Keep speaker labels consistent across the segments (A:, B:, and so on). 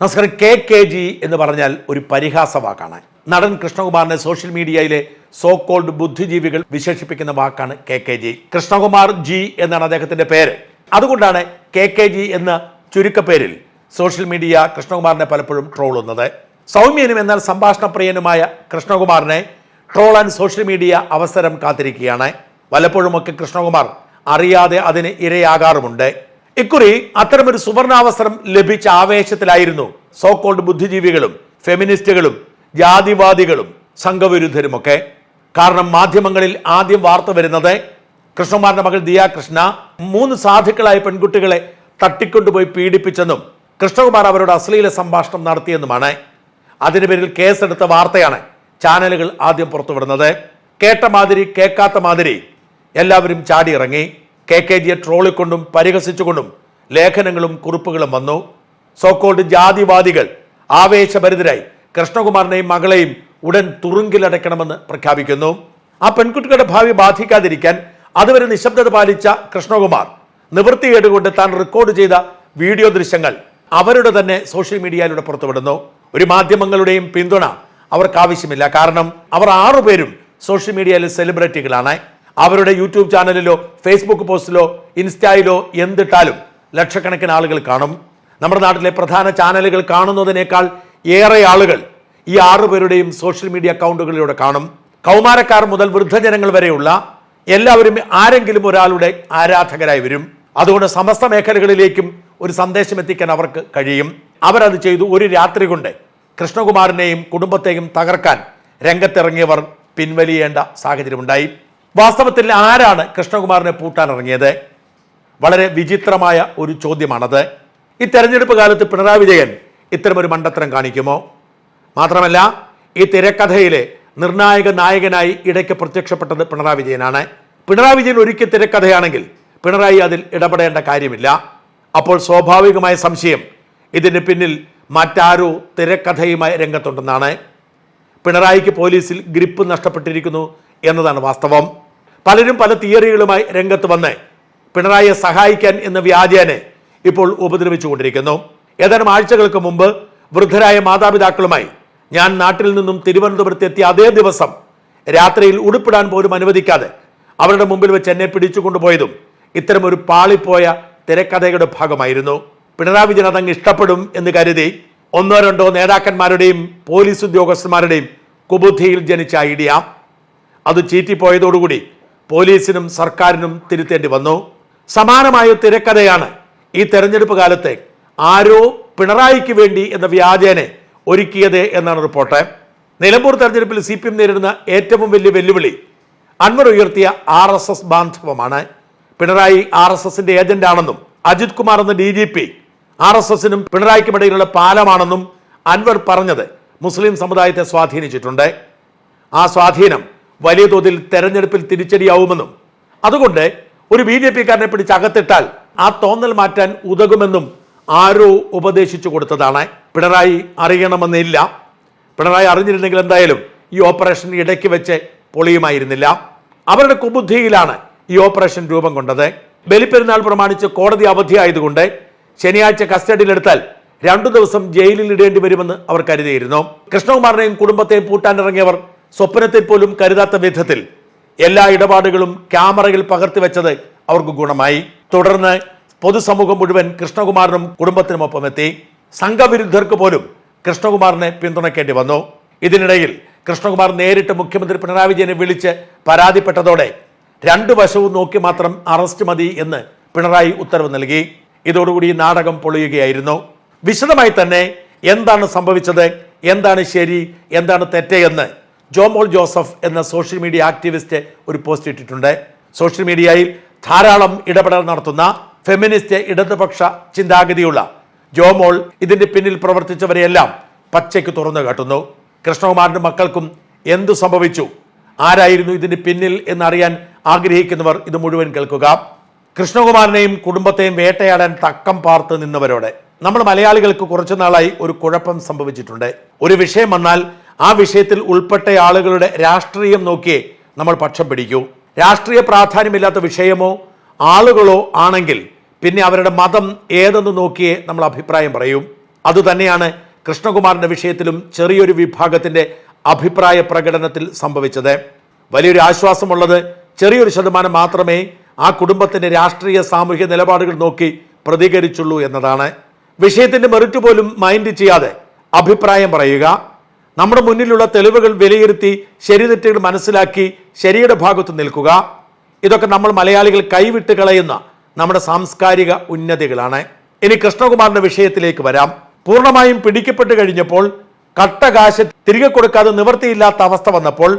A: നമസ്കാരം. K K G എന്ന് പറഞ്ഞാൽ ഒരു പരിഹാസ വാക്കാണ് നടൻ കൃഷ്ണകുമാറിനെ സോഷ്യൽ മീഡിയയിലെ സോ കോൾഡ് ബുദ്ധിജീവികൾ വിശേഷിപ്പിക്കുന്ന വാക്കാണ് K K G. Krishnakumar ji എന്നാണ് അദ്ദേഹത്തിന്റെ പേര്. അതുകൊണ്ടാണ് കെ കെ ജി എന്ന ചുരുക്കപ്പേരിൽ സോഷ്യൽ മീഡിയ കൃഷ്ണകുമാറിനെ പലപ്പോഴും ട്രോളുന്നത്. സൗമ്യനും എന്നാൽ സംഭാഷണപ്രിയനുമായ കൃഷ്ണകുമാറിനെ ട്രോളാൻ സോഷ്യൽ മീഡിയ അവസരം കാത്തിരിക്കുകയാണ്. വല്ലപ്പോഴുമൊക്കെ കൃഷ്ണകുമാർ അറിയാതെ അതിന് ഇരയാകാറുമുണ്ട്. ഇക്കുറി അത്തരമൊരു സുവർണാവസരം ലഭിച്ച ആവേശത്തിലായിരുന്നു സോ കോൾഡ് ബുദ്ധിജീവികളും ഫെമിനിസ്റ്റുകളും ജാതിവാദികളും സംഘവിരുദ്ധരുമൊക്കെ. കാരണം മാധ്യമങ്ങളിൽ ആദ്യം വാർത്ത വരുന്നത് കൃഷ്ണകുമാറിന്റെ മകൾ ദിയ കൃഷ്ണ മൂന്ന് സാധുക്കളായ പെൺകുട്ടികളെ തട്ടിക്കൊണ്ടുപോയി പീഡിപ്പിച്ചെന്നും കൃഷ്ണകുമാർ അവരോട് അശ്ലീല സംഭാഷണം നടത്തിയെന്നുമാണ്. അതിന് പേരിൽ കേസെടുത്ത വാർത്തയാണ് ചാനലുകൾ ആദ്യം പുറത്തുവിടുന്നത്. കേട്ട മാതിരി കേൾക്കാത്ത മാതിരി എല്ലാവരും ചാടിയിറങ്ങി. കെ കെ ജിയെ ട്രോളിക്കൊണ്ടും പരിഹസിച്ചുകൊണ്ടും ലേഖനങ്ങളും കുറിപ്പുകളും വന്നു. സോക്കോൾഡ് ജാതിവാദികൾ ആവേശഭരിതരായി കൃഷ്ണകുമാറിനെയും മകളെയും ഉടൻ തുറുങ്കിലടയ്ക്കണമെന്ന് പ്രഖ്യാപിക്കുന്നു. ആ പെൺകുട്ടികളുടെ ഭാവി ബാധിക്കാതിരിക്കാൻ അതുവരെ നിശബ്ദത പാലിച്ച കൃഷ്ണകുമാർ നിവൃത്തികേടുകൊണ്ട് താൻ റെക്കോർഡ് ചെയ്ത വീഡിയോ ദൃശ്യങ്ങൾ അവരുടെ തന്നെ സോഷ്യൽ മീഡിയയിലൂടെ പുറത്തുവിടുന്നു. ഒരു മാധ്യമങ്ങളുടെയും പിന്തുണ അവർക്ക് ആവശ്യമില്ല കാരണം അവർ ആറുപേരും സോഷ്യൽ മീഡിയയിലെ സെലിബ്രിറ്റികളാണ്. അവരുടെ യൂട്യൂബ് ചാനലിലോ ഫേസ്ബുക്ക് പോസ്റ്റിലോ ഇൻസ്റ്റയിലോ എന്തിട്ടാലും ലക്ഷക്കണക്കിന് ആളുകൾ കാണും. നമ്മുടെ നാട്ടിലെ പ്രധാന ചാനലുകൾ കാണുന്നതിനേക്കാൾ ഏറെ ആളുകൾ ഈ ആറുപേരുടെയും സോഷ്യൽ മീഡിയ അക്കൗണ്ടുകളിലൂടെ കാണും. കൗമാരക്കാർ മുതൽ വൃദ്ധജനങ്ങൾ വരെയുള്ള എല്ലാവരും ആരെങ്കിലും ഒരാളുടെ ആരാധകരായി വരും. അതുകൊണ്ട് സമസ്ത മേഖലകളിലേക്കും ഒരു സന്ദേശം എത്തിക്കാൻ അവർക്ക് കഴിയും. അവരത് ചെയ്തു ഒരു രാത്രി കൊണ്ട് കൃഷ്ണകുമാറിനെയും കുടുംബത്തെയും തകർക്കാൻ രംഗത്തിറങ്ങിയവർ പിൻവലിയേണ്ട സാഹചര്യമുണ്ടായി. വാസ്തവത്തിൽ ആരാണ് കൃഷ്ണകുമാറിനെ പൂട്ടാൻ ഇറങ്ങിയത് വളരെ വിചിത്രമായ ഒരു ചോദ്യമാണത്. ഈ തെരഞ്ഞെടുപ്പ് കാലത്ത് പിണറായി വിജയൻ ഇത്തരമൊരു മണ്ടത്തരം കാണിക്കുമോ? മാത്രമല്ല ഈ തിരക്കഥയിലെ നിർണായക നായകനായി ഇടയ്ക്ക് പ്രത്യക്ഷപ്പെട്ടത് പിണറായി വിജയനാണ്. പിണറായി വിജയൻ ഒരുക്കി തിരക്കഥയാണെങ്കിൽ പിണറായി അതിൽ ഇടപെടേണ്ട കാര്യമില്ല. അപ്പോൾ സ്വാഭാവികമായ സംശയം ഇതിന് പിന്നിൽ മറ്റാരോ തിരക്കഥയുമായി രംഗത്തുണ്ടെന്നാണ്. പിണറായിക്ക് പോലീസിൽ ഗ്രിപ്പ് നഷ്ടപ്പെട്ടിരിക്കുന്നു എന്നതാണ് വാസ്തവം. പലരും പല തിയറികളുമായി രംഗത്ത് വന്ന് പിണറായിയെ സഹായിക്കാൻ എന്ന വ്യാജേനെ ഇപ്പോൾ ഉപദ്രവിച്ചുകൊണ്ടിരിക്കുന്നു. ഏതാനും ആഴ്ചകൾക്ക് മുമ്പ് വൃദ്ധരായ മാതാപിതാക്കളുമായി ഞാൻ നാട്ടിൽ നിന്നും തിരുവനന്തപുരത്ത് എത്തിയ അതേ ദിവസം രാത്രിയിൽ ഉടുപ്പിടാൻ പോലും അനുവദിക്കാതെ അവരുടെ മുമ്പിൽ വെച്ച് എന്നെ പിടിച്ചുകൊണ്ടുപോയതും ഇത്തരം ഒരു പാളിപ്പോയ തിരക്കഥയുടെ ഭാഗമായിരുന്നു. പിണറായി വിജയൻ അതങ്ങ് ഇഷ്ടപ്പെടും എന്ന് കരുതി ഒന്നോ രണ്ടോ നേതാക്കന്മാരുടെയും പോലീസ് ഉദ്യോഗസ്ഥന്മാരുടെയും കുബുദ്ധിയിൽ ജനിച്ച ഐഡിയ. അത് ചീറ്റിപ്പോയതോടുകൂടി പോലീസിനും സർക്കാരിനും തിരുത്തേണ്ടി വന്നു. സമാനമായ തിരക്കഥയാണ് ഈ തെരഞ്ഞെടുപ്പ് കാലത്തെ ആരോ പിണറായിക്ക് വേണ്ടി എന്ന വ്യാജേനെ ഒരുക്കിയത് എന്നാണ് റിപ്പോർട്ട്. നിലമ്പൂർ തെരഞ്ഞെടുപ്പിൽ സി പി എം നേരിടുന്ന ഏറ്റവും വലിയ വെല്ലുവിളി അൻവർ ഉയർത്തിയ ആർ എസ് എസ് ബാന്ധവമാണ്. പിണറായി ആർ എസ് എസിന്റെ ഏജന്റാണെന്നും അജിത് കുമാർ എന്ന D G P R S എസിനും പിണറായിക്കുമിടയിലുള്ള പാലമാണെന്നും അൻവർ പറഞ്ഞത് മുസ്ലിം സമുദായത്തെ സ്വാധീനിച്ചിട്ടുണ്ട്. ആ സ്വാധീനം വലിയ തോതിൽ തെരഞ്ഞെടുപ്പിൽ തിരിച്ചടിയാവുമെന്നും അതുകൊണ്ട് ഒരു ബി ജെ പിക്കാരനെ പിടിച്ച് അകത്തിട്ടാൽ ആ തോന്നൽ മാറ്റാൻ ഉതകുമെന്നും ആരോ ഉപദേശിച്ചു കൊടുത്തതാണ്. പിണറായി അറിയണമെന്നില്ല. പിണറായി അറിഞ്ഞിരുന്നെങ്കിൽ എന്തായാലും ഈ ഓപ്പറേഷൻ ഇടയ്ക്ക് വെച്ച് പൊളിയുമായിരുന്നില്ല. അവരുടെ കുബുദ്ധിയിലാണ് ഈ ഓപ്പറേഷൻ രൂപം കൊണ്ടത്. ബലിപ്പെരുന്നാൾ പ്രമാണിച്ച് കോടതി അവധിയായതുകൊണ്ട് ശനിയാഴ്ച കസ്റ്റഡിയിലെടുത്താൽ രണ്ടു ദിവസം ജയിലിൽ ഇടേണ്ടി വരുമെന്ന് അവർ കരുതിയിരുന്നു. കൃഷ്ണകുമാറിനെയും കുടുംബത്തെയും പൂട്ടാനിറങ്ങിയവർ സ്വപ്നത്തിൽ പോലും കരുതാത്ത വിധത്തിൽ എല്ലാ ഇടപാടുകളും ക്യാമറയിൽ പകർത്തി വെച്ചത് അവർക്ക് ഗുണമായി. തുടർന്ന് പൊതുസമൂഹം മുഴുവൻ കൃഷ്ണകുമാറിനും കുടുംബത്തിനുമൊപ്പം എത്തി. സംഘവിരുദ്ധർക്ക് പോലും കൃഷ്ണകുമാറിനെ പിന്തുണയ്ക്കേണ്ടി വന്നു. ഇതിനിടയിൽ കൃഷ്ണകുമാർ നേരിട്ട് മുഖ്യമന്ത്രി പിണറായി വിജയനെ വിളിച്ച് പരാതിപ്പെട്ടതോടെ രണ്ടു വശവും നോക്കി മാത്രം അറസ്റ്റ് മതി എന്ന് പിണറായി ഉത്തരവ് നൽകി. ഇതോടുകൂടി നാടകം പൊളിയുകയായിരുന്നു. വിശദമായി തന്നെ എന്താണ് സംഭവിച്ചത്? എന്താണ് ശരി? എന്താണ് തെറ്റ് എന്ന് ജോമോൾ ജോസഫ് എന്ന സോഷ്യൽ മീഡിയ ആക്ടിവിസ്റ്റ് ഒരു പോസ്റ്റ് ഇട്ടിട്ടുണ്ട്. സോഷ്യൽ മീഡിയയിൽ ധാരാളം ഇടപെടൽ നടത്തുന്ന ഫെമിനിസ്റ്റ് ഇടതുപക്ഷ ചിന്താഗതിയുള്ള ജോമോൾ ഇതിന്റെ പിന്നിൽ പ്രവർത്തിച്ചവരെയെല്ലാം പച്ചയ്ക്ക് തുറന്നു കാട്ടുന്നു. കൃഷ്ണകുമാറിന്റെ മക്കൾക്കും എന്തു സംഭവിച്ചു? ആരായിരുന്നു ഇതിന് പിന്നിൽ എന്നറിയാൻ ആഗ്രഹിക്കുന്നവർ ഇത് മുഴുവൻ കേൾക്കുക. കൃഷ്ണകുമാറിനെയും കുടുംബത്തെയും വേട്ടയാടാൻ തക്കം പാർത്ത് നിന്നവരോട്. നമ്മൾ മലയാളികൾക്ക് കുറച്ചു നാളായി ഒരു കുഴപ്പം സംഭവിച്ചിട്ടുണ്ട്. ഒരു വിഷയം വന്നാൽ ആ വിഷയത്തിൽ ഉൾപ്പെട്ട ആളുകളുടെ രാഷ്ട്രീയം നോക്കിയേ നമ്മൾ പക്ഷം പിടിക്കൂ. രാഷ്ട്രീയ പ്രാധാന്യമില്ലാത്ത വിഷയമോ ആളുകളോ ആണെങ്കിൽ പിന്നെ അവരുടെ മതം ഏതെന്ന് നോക്കിയേ നമ്മൾ അഭിപ്രായം പറയും. അതുതന്നെയാണ് കൃഷ്ണകുമാറിന്റെ വിഷയത്തിലും ചെറിയൊരു വിഭാഗത്തിന്റെ അഭിപ്രായ പ്രകടനത്തിൽ സംഭവിച്ചത്. വലിയൊരു ആശ്വാസമുള്ളത് ചെറിയൊരു ശതമാനം മാത്രമേ ആ കുടുംബത്തിന്റെ രാഷ്ട്രീയ സാമൂഹിക നിലപാടുകൾ നോക്കി പ്രതികരിച്ചുള്ളൂ എന്നതാണ്. വിഷയത്തിന്റെ മെറിറ്റ് പോലും മൈൻഡ് ചെയ്യാതെ അഭിപ്രായം പറയുക. നമ്മുടെ മുന്നിലുള്ള തെളിവുകൾ വിലയിരുത്തി ശരി തെറ്റുകൾ മനസ്സിലാക്കി ശരിയുടെ ഭാഗത്ത് നിൽക്കുക. ഇതൊക്കെ നമ്മൾ മലയാളികൾ കൈവിട്ട് കളയുന്ന നമ്മുടെ സാംസ്കാരിക ഉന്നതികളാണ്. ഇനി കൃഷ്ണകുമാറിന്റെ വിഷയത്തിലേക്ക് വരാം. പൂർണമായും പിടിക്കപ്പെട്ട് കഴിഞ്ഞപ്പോൾ കട്ട കാശ് തിരികെ കൊടുക്കാതെ നിവൃത്തിയില്ലാത്ത അവസ്ഥ വന്നപ്പോൾ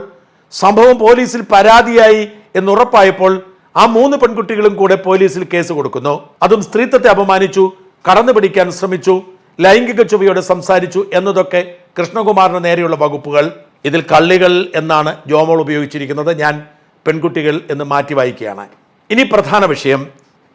A: സംഭവം പോലീസിൽ പരാതിയായി എന്നുറപ്പായപ്പോൾ ആ മൂന്ന് പെൺകുട്ടികളും കൂടെ പോലീസിൽ കേസ് കൊടുക്കുന്നു. അതും സ്ത്രീത്വത്തെ അപമാനിച്ചു കടന്നു പിടിക്കാൻ ശ്രമിച്ചു. ലൈംഗിക ചുവയോട് സംസാരിച്ചു എന്നതൊക്കെ കൃഷ്ണകുമാറിന് നേരെയുള്ള വകുപ്പുകൾ. ഇതിൽ കള്ളികൾ എന്നാണ് ജോമോൾ ഉപയോഗിച്ചിരിക്കുന്നത്. ഞാൻ പെൺകുട്ടികൾ എന്ന് മാറ്റി വായിക്കുകയാണ്. ഇനി പ്രധാന വിഷയം.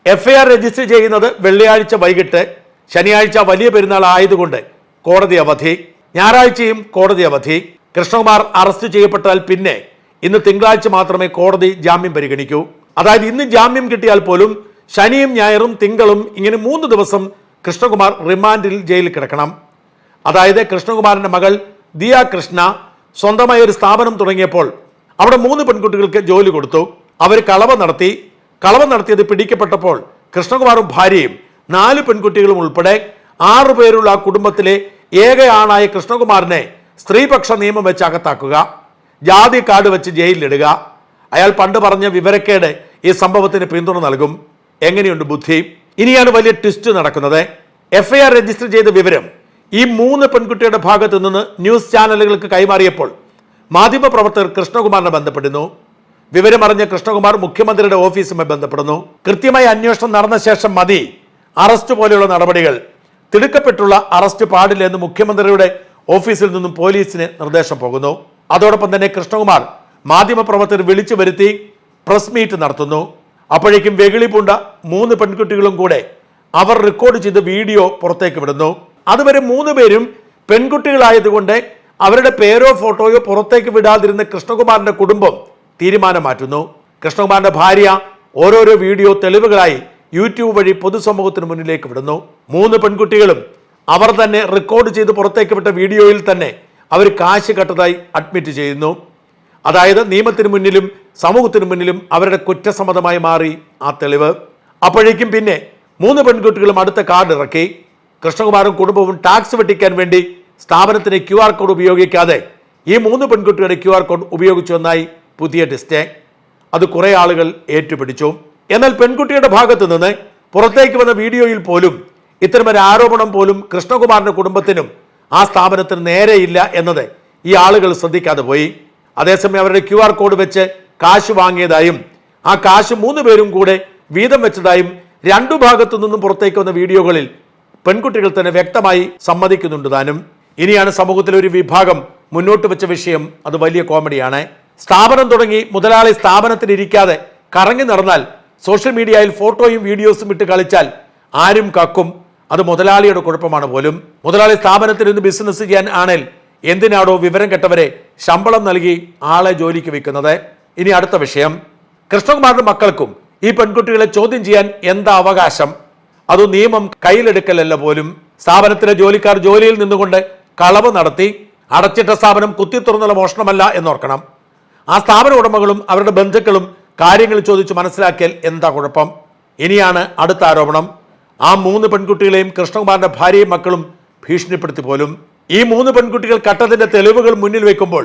A: എഫ്ഐആർ രജിസ്റ്റർ ചെയ്യുന്നത് വെള്ളിയാഴ്ച വൈകിട്ട് ശനിയാഴ്ച വലിയ പെരുന്നാൾ ആയതുകൊണ്ട് കോടതി അവധി. ഞായറാഴ്ചയും കോടതി അവധി. കൃഷ്ണകുമാർ അറസ്റ്റ് ചെയ്യപ്പെട്ടാൽ പിന്നെ ഇന്ന് തിങ്കളാഴ്ച മാത്രമേ കോടതി ജാമ്യം പരിഗണിക്കൂ. അതായത് ഇന്ന് ജാമ്യം കിട്ടിയാൽ പോലും ശനിയും ഞായറും തിങ്കളും ഇങ്ങനെ മൂന്ന് ദിവസം കൃഷ്ണകുമാർ റിമാൻഡിൽ ജയിലിൽ കിടക്കണം. അതായത് കൃഷ്ണകുമാറിന്റെ മകൾ ദിയ കൃഷ്ണ സ്വന്തമായ ഒരു സ്ഥാപനം തുടങ്ങിയപ്പോൾ അവിടെ മൂന്ന് പെൺകുട്ടികൾക്ക് ജോലി കൊടുത്തു. അവർ കളവ് നടത്തി. കളവ് നടത്തിയത് പിടിക്കപ്പെട്ടപ്പോൾ കൃഷ്ണകുമാറും ഭാര്യയും നാല് പെൺകുട്ടികളും ഉൾപ്പെടെ ആറു പേരുള്ള ആ കുടുംബത്തിലെ ഏക ആണായ കൃഷ്ണകുമാറിനെ സ്ത്രീപക്ഷ നിയമം വെച്ച് അകത്താക്കുക. ജാതി കാർഡ് വെച്ച് ജയിലിലിടുക. അയാൾ പണ്ട് പറഞ്ഞ വിവരക്കേട് ഈ സംഭവത്തിന് പിന്തുണ നൽകും. എങ്ങനെയുണ്ട് ബുദ്ധി? ഇനിയാണ് വലിയ ട്വിസ്റ്റ് നടക്കുന്നത്. എഫ് ഐ ആർ രജിസ്റ്റർ ചെയ്ത വിവരം ഈ മൂന്ന് പെൺകുട്ടിയുടെ ഭാഗത്തു നിന്ന് ന്യൂസ് ചാനലുകൾക്ക് കൈമാറിയപ്പോൾ മാധ്യമപ്രവർത്തകർ കൃഷ്ണകുമാറിനെ ബന്ധപ്പെടുന്നു. വിവരമറിഞ്ഞ കൃഷ്ണകുമാർ മുഖ്യമന്ത്രിയുടെ ഓഫീസുമായി ബന്ധപ്പെടുന്നു. കൃത്യമായി അന്വേഷണം നടന്ന ശേഷം മതി. അറസ്റ്റ് പോലെയുള്ള നടപടികൾ തിടുക്കപ്പെട്ടുള്ള അറസ്റ്റ് പാടില്ല എന്ന് മുഖ്യമന്ത്രിയുടെ ഓഫീസിൽ നിന്നും പോലീസിന് നിർദ്ദേശം പോകുന്നു. അതോടൊപ്പം തന്നെ കൃഷ്ണകുമാർ മാധ്യമപ്രവർത്തകർ വിളിച്ചു വരുത്തി പ്രസ് മീറ്റ് നടത്തുന്നു. അപ്പോഴേക്കും വെകിളി പൂണ്ട മൂന്ന് പെൺകുട്ടികളും കൂടെ അവർ റെക്കോർഡ് ചെയ്ത വീഡിയോ പുറത്തേക്ക് വിടുന്നു. അതുവരെ മൂന്ന് പേരും പെൺകുട്ടികളായതുകൊണ്ട് അവരുടെ പേരോ ഫോട്ടോയോ പുറത്തേക്ക് വിടാതിരുന്ന കൃഷ്ണകുമാറിന്റെ കുടുംബം തീരുമാനം മാറ്റുന്നു. കൃഷ്ണകുമാറിന്റെ ഭാര്യ ഓരോരോ വീഡിയോ തെളിവുകളായി യൂട്യൂബ് വഴി പൊതുസമൂഹത്തിന് മുന്നിലേക്ക് വിടുന്നു. മൂന്ന് പെൺകുട്ടികളും അവർ തന്നെ റെക്കോർഡ് ചെയ്ത് പുറത്തേക്ക് വിട്ട വീഡിയോയിൽ തന്നെ അവർ കാശ് കട്ടതായി അഡ്മിറ്റ് ചെയ്യുന്നു. അതായത് നിയമത്തിന് മുന്നിലും സമൂഹത്തിന് മുന്നിലും അവരുടെ കുറ്റസമ്മതമായി മാറി ആ തെളിവ്. അപ്പോഴേക്കും പിന്നെ മൂന്ന് പെൺകുട്ടികളും അടുത്ത കാർഡ് ഇറക്കി. കൃഷ്ണകുമാറും കുടുംബവും ടാക്സ് വെട്ടിക്കാൻ വേണ്ടി സ്ഥാപനത്തിന് ക്യു ആർ കോഡ് ഉപയോഗിക്കാതെ ഈ മൂന്ന് പെൺകുട്ടികളുടെ ക്യു ആർ കോഡ് ഉപയോഗിച്ചു എന്നായി പുതിയ ഡിസ്റ്റേ. അത് കുറേ ആളുകൾ ഏറ്റുപിടിച്ചു. എന്നാൽ പെൺകുട്ടിയുടെ ഭാഗത്ത് നിന്ന് പുറത്തേക്ക് വന്ന വീഡിയോയിൽ പോലും ഇത്തരമൊരു ആരോപണം പോലും കൃഷ്ണകുമാറിന്റെ കുടുംബത്തിനും ആ സ്ഥാപനത്തിന് നേരെയില്ല എന്നത് ഈ ആളുകൾ ശ്രദ്ധിക്കാതെ പോയി. അതേസമയം അവരുടെ ക്യു ആർ കോഡ് വെച്ച് കാശ് വാങ്ങിയതായും ആ കാശ് മൂന്ന് പേരും കൂടെ വീതം വെച്ചതായും രണ്ടു ഭാഗത്തു നിന്നും പുറത്തേക്ക് വന്ന വീഡിയോകളിൽ പെൺകുട്ടികൾ തന്നെ വ്യക്തമായി സമ്മതിക്കുന്നുണ്ട് താനും. ഇനിയാണ് സമൂഹത്തിലെ ഒരു വിഭാഗം മുന്നോട്ട് വെച്ച വിഷയം. അത് വലിയ കോമഡിയാണ്. സ്ഥാപനം തുടങ്ങി മുതലാളി സ്ഥാപനത്തിൽ ഇരിക്കാതെ കറങ്ങി നടന്നാൽ സോഷ്യൽ മീഡിയയിൽ ഫോട്ടോയും വീഡിയോസും ഇട്ട് കളിച്ചാൽ ആരും കക്കും. അത് മുതലാളിയുടെ കുഴപ്പമാണ് പോലും. മുതലാളി സ്ഥാപനത്തിൽ നിന്ന് ബിസിനസ് ചെയ്യാൻ ആണേൽ എന്തിനാടോ വിവരം കെട്ടവരെ ശമ്പളം നൽകി ആളെ ജോലിക്ക് വെക്കുന്നത്? ഇനി അടുത്ത വിഷയം. കൃഷ്ണകുമാറിന്റെ മക്കൾക്കും ഈ പെൺകുട്ടികളെ ചോദ്യം ചെയ്യാൻ എന്താ അവകാശം? അത് നിയമം കയ്യിലെടുക്കലല്ല പോലും? സ്ഥാപനത്തിലെ ജോലിക്കാർ ജോലിയിൽ നിന്നുകൊണ്ട് കളവ് നടത്തി അടച്ചിട്ട സ്ഥാപനം കുത്തിത്തുറന്നുള്ള മോഷണമല്ല എന്നോർക്കണം. ആ സ്ഥാപന ഉടമകളും അവരുടെ ബന്ധുക്കളും കാര്യങ്ങൾ ചോദിച്ചു മനസ്സിലാക്കിയാൽ എന്താ കുഴപ്പം? ഇനിയാണ് അടുത്ത ആരോപണം. ആ മൂന്ന് പെൺകുട്ടികളെയും കൃഷ്ണകുമാറിന്റെ ഭാര്യയും മക്കളും ഭീഷണിപ്പെടുത്തി പോലും. ഈ മൂന്ന് പെൺകുട്ടികൾ കട്ടത്തിന്റെ തെളിവുകൾ മുന്നിൽ വെക്കുമ്പോൾ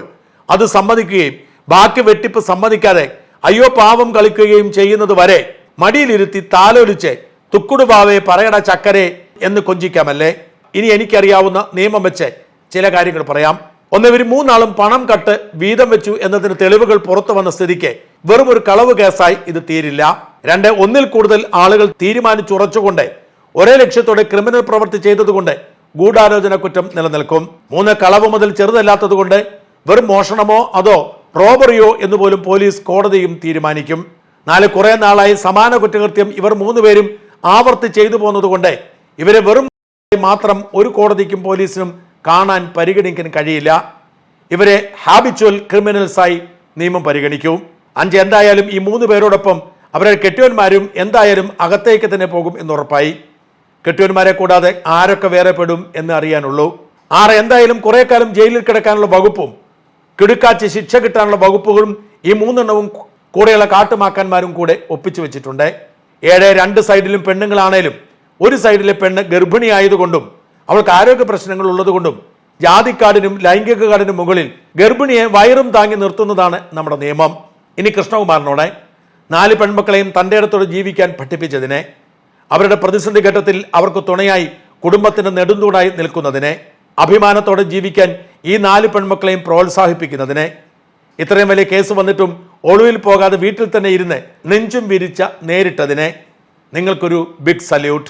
A: അത് സമ്മതിക്കുകയും ബാക്കി വെട്ടിപ്പ് സമ്മതിക്കാതെ അയ്യോ പാവം കളിക്കുകയും ചെയ്യുന്നത് വരെ മടിയിലിരുത്തി താലോലിച്ച് തുക്കുടു പാവേ പറയട ചക്കരെ എന്ന് കൊഞ്ചിക്കാമല്ലേ? ഇനി എനിക്കറിയാവുന്ന നിയമം വെച്ച് ചില കാര്യങ്ങൾ പറയാം. ഒന്ന് ഇവർ മൂന്നാളും പണം കട്ട് വീതം വെച്ചു എന്നതിന് തെളിവുകൾ പുറത്തു വന്ന സ്ഥിതിക്ക് വെറും ഒരു കളവ് കേസായി ഇത് തീരില്ല. രണ്ട് ഒന്നിൽ കൂടുതൽ ആളുകൾ തീരുമാനിച്ചുറച്ചുകൊണ്ട് ഒരേ ലക്ഷ്യത്തോടെ ക്രിമിനൽ പ്രവൃത്തി ചെയ്തതുകൊണ്ട് ഗൂഢാലോചന കുറ്റം നിലനിൽക്കും. മൂന്ന് കളവ് മുതൽ ചെറുതല്ലാത്തതുകൊണ്ട് വെറും മോഷണമോ അതോ റോബറിയോ എന്ന് പോലും പോലീസ് കോടതിയും തീരുമാനിക്കും. നാല് കുറെ നാളായി സമാന കുറ്റകൃത്യം ഇവർ മൂന്നുപേരും ആവർത്തി ചെയ്തു പോന്നതുകൊണ്ട് ഇവരെ വെറും മാത്രം ഒരു കോടതിക്കും പോലീസിനും കാണാൻ പരിഗണിക്കാൻ കഴിയില്ല. ഇവരെ ഹാബിച്വൽ ക്രിമിനൽസായി നിയമം പരിഗണിക്കും. അഞ്ച് എന്തായാലും ഈ മൂന്ന് പേരോടൊപ്പം അവരുടെ കെട്ടിയവന്മാരും എന്തായാലും അകത്തേക്ക് തന്നെ പോകും എന്നുറപ്പായി. കെട്ടിയന്മാരെ കൂടാതെ ആരൊക്കെ വേറെ പെടും എന്ന് അറിയാനുള്ളൂ. ആറ് എന്തായാലും കുറെ കാലം ജയിലിൽ കിടക്കാനുള്ള വകുപ്പും കിടുക്കാച്ച് ശിക്ഷ കിട്ടാനുള്ള വകുപ്പുകളും ഈ മൂന്നെണ്ണവും കൂടെയുള്ള കാട്ടുമാക്കാന്മാരും കൂടെ ഒപ്പിച്ചു വെച്ചിട്ടുണ്ട്. ഏഴ് രണ്ട് സൈഡിലും പെണ്ണുങ്ങളാണേലും ഒരു സൈഡിലെ പെണ്ണ് ഗർഭിണിയായതുകൊണ്ടും അവൾക്ക് ആരോഗ്യ പ്രശ്നങ്ങൾ ഉള്ളതുകൊണ്ടും ജാതിക്കാടിനും ലൈംഗിക കാടിനും മുകളിൽ ഗർഭിണിയെ വയറും താങ്ങി നിർത്തുന്നതാണ് നമ്മുടെ നിയമം. ഇനി കൃഷ്ണകുമാറിനോടെ നാല് പെൺമക്കളെയും തന്റെ ഇടത്തോട് ജീവിക്കാൻ പഠിപ്പിച്ചതിനെ അവരുടെ പ്രതിസന്ധി ഘട്ടത്തിൽ അവർക്ക് തുണയായി കുടുംബത്തിന് നെടുന്തൂടായി നിൽക്കുന്നതിനെ അഭിമാനത്തോടെ ജീവിക്കാൻ ഈ നാല് പെൺമക്കളെയും പ്രോത്സാഹിപ്പിക്കുന്നതിനെ ഇത്രയും വലിയ കേസ് വന്നിട്ടും ഒളിവിൽ പോകാതെ വീട്ടിൽ തന്നെ ഇരുന്ന് നെഞ്ചും വിരിച്ച നേരിട്ടതിനെ നിങ്ങൾക്കൊരു ബിഗ് സല്യൂട്ട്.